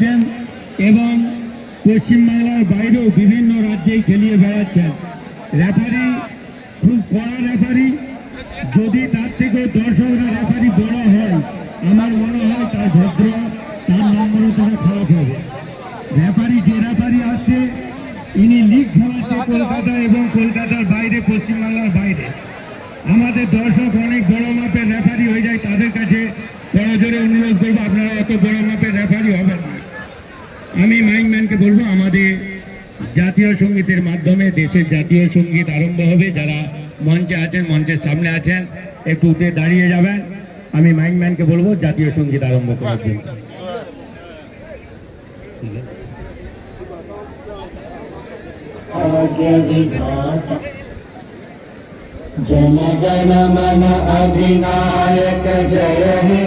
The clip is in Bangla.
বেড়াচ্ছেন এবং পশ্চিমবাংলার বাইরেও বিভিন্ন রাজ্যেই খেলিয়ে বেড়াচ্ছেন। রেফারি খুব কড়া রেফারি যদি তার থেকেও দর্শকরা রেফারি বড় হয় আমার মনে হয় তার ভদ্র তার নম্রতাটা খারাপ হবে। রেফারি যে রেফারি আছে ইনি লিগ খেলাচ্ছে কলকাতা এবং কলকাতার বাইরে পশ্চিমবাংলার বাইরে। আমাদের দর্শক অনেক বড় মাপের রেফারি হয়ে যায় তাদের কাছে বড় জোরে অনুরোধ করব আপনারা অত বড় মাপের রেফারি হবেন না। আমি মাইকম্যানকে বলবো আমাদের জাতীয় সঙ্গীতের মাধ্যমে দেশের জাতীয় সঙ্গীত আরম্ভ হবে যারা মঞ্চে আছেন মঞ্চের সামনে আছেন একটু উঠে দাঁড়িয়ে যাবেন আমি মাইকম্যানকে বলবো জাতীয় সঙ্গীত আরম্ভ করার জন্য जनगण मन अधिनायक जय हे